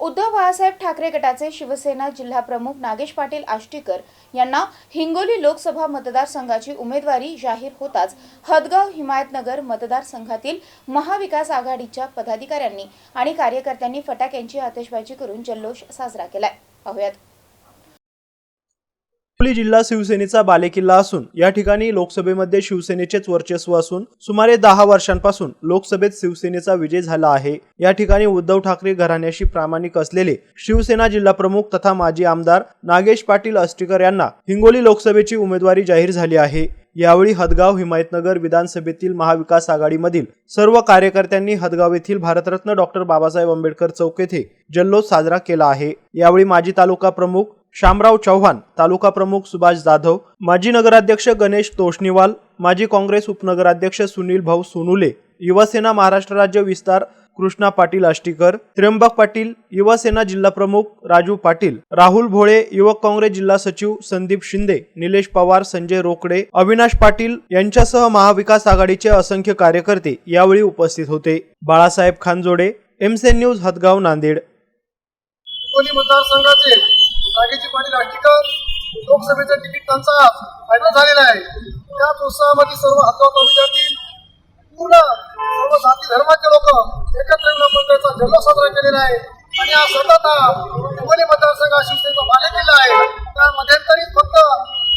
उद्धव बाळासाहेब ठाकरे गटाचे शिवसेना जिल्हा प्रमुख नागेश पाटील आष्टीकर यांना हिंगोली लोकसभा मतदारसंघाची उमेदवारी जाहीर होताच हदगाव हिमायतनगर मतदारसंघातील महाविकास आघाडीच्या पदाधिकाऱ्यांनी आणि कार्यकर्त्यांनी फटाक्यांची आतषबाजी करून जल्लोष साजरा केलाय. पाहुयात. हिंगोली जिल्हा शिवसेनेचा बालेकिल्ला असून या ठिकाणी लोकसभेमध्ये शिवसेनेचेच वर्चस्व असून सुमारे दहा वर्षांपासून लोकसभेत शिवसेनेचा विजय झाला आहे. या ठिकाणी उद्धव ठाकरे घराण्याशी प्रामाणिक असलेले शिवसेना जिल्हा प्रमुख तथा माजी आमदार नागेश पाटील अस्टीकर यांना हिंगोली लोकसभेची उमेदवारी जाहीर झाली आहे. यावेळी हदगाव हिमायतनगर विधानसभेतील महाविकास आघाडीमधील सर्व कार्यकर्त्यांनी हदगाव येथील भारतरत्न डॉक्टर बाबासाहेब आंबेडकर चौक येथे जल्लोष साजरा केला आहे. यावेळी माजी तालुका प्रमुख शामराव चव्हाण तालुका प्रमुख सुभाष जाधव माजी नगराध्यक्ष गणेश तोष्णीवाल माजी काँग्रेस उपनगराध्यक्ष सुनील भाऊ सोनुले युवासेना महाराष्ट्र राज्य विस्तार कृष्णा पाटील आष्टीकर त्र्यंबक पाटील युवासेना जिल्हा प्रमुख राजू पाटील राहुल भोळे युवक काँग्रेस जिल्हा सचिव संदीप शिंदे निलेश पवार संजय रोकडे अविनाश पाटील यांच्यासह महाविकास आघाडीचे असंख्य कार्यकर्ते यावेळी उपस्थित होते. बाळासाहेब खानजोडे एमसेन न्यूज हदगाव नांदेड. मतदारसंघाचे जागेची पाणी आष्टीकर लोकसभेचं तिकीट त्यांचा फायनल झालेला आहे. त्याच उत्साहामध्ये सर्व हातगाव तालुक्यातील पूर्ण सर्व जाती धर्माचे लोक एकत्र येऊन आपण जल्लोष साजरा केलेला आहे. आणि हा सतत हा हिंगोली मतदारसंघ हा शिवसेनेचा बालेकिल्ला आहे. त्या मध्यंतरी फक्त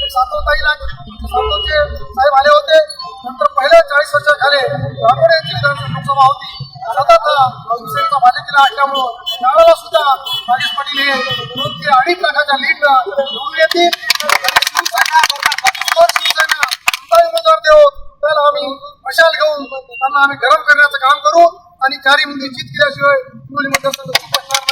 एक सातवताईला सातवचे साहेब आले होते. नंतर पहिल्या चाळीस वर्ष झाले. राठोड यांची विधानसभा लोकसभा होती. सतत हा शिवसेनेचा बालेकिल्ला असल्यामुळं त्यावेळेला सुद्धा नागेश पाटील हे दोन ते अडीच लाखाच्या लीडनं निवडून येतील. शिवसेना जर शिवसेना उमेदवार देऊ तर आम्ही मशाल घेऊन त्यांना आम्ही गरम करण्याचं काम करू आणि चारी मुली जित केल्याशिवाय हिंगोली मतदारसंघ